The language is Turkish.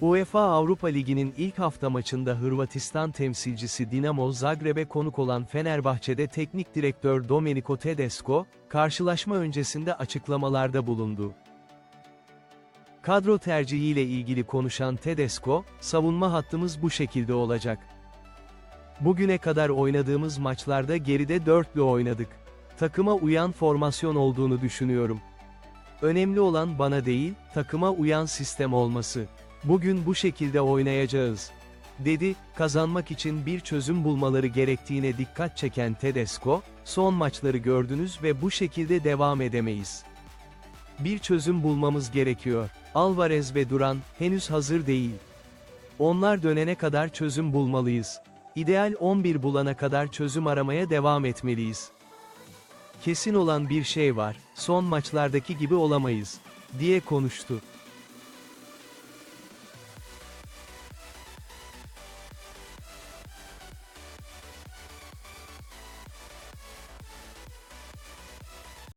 UEFA Avrupa Ligi'nin ilk hafta maçında Hırvatistan temsilcisi Dinamo Zagreb'e konuk olan Fenerbahçe'de teknik direktör Domenico Tedesco, karşılaşma öncesinde açıklamalarda bulundu. Kadro tercihiyle ilgili konuşan Tedesco, savunma hattımız bu şekilde olacak. Bugüne kadar oynadığımız maçlarda geride dörtlü oynadık. Takıma uyan formasyon olduğunu düşünüyorum. Önemli olan bana değil, takıma uyan sistem olması. Bugün bu şekilde oynayacağız. Dedi, kazanmak için bir çözüm bulmaları gerektiğine dikkat çeken Tedesco, son maçları gördünüz ve bu şekilde devam edemeyiz. Bir çözüm bulmamız gerekiyor. Alvarez ve Duran, henüz hazır değil. Onlar dönene kadar çözüm bulmalıyız. İdeal 11 bulana kadar çözüm aramaya devam etmeliyiz. Kesin olan bir şey var, son maçlardaki gibi olamayız, diye konuştu.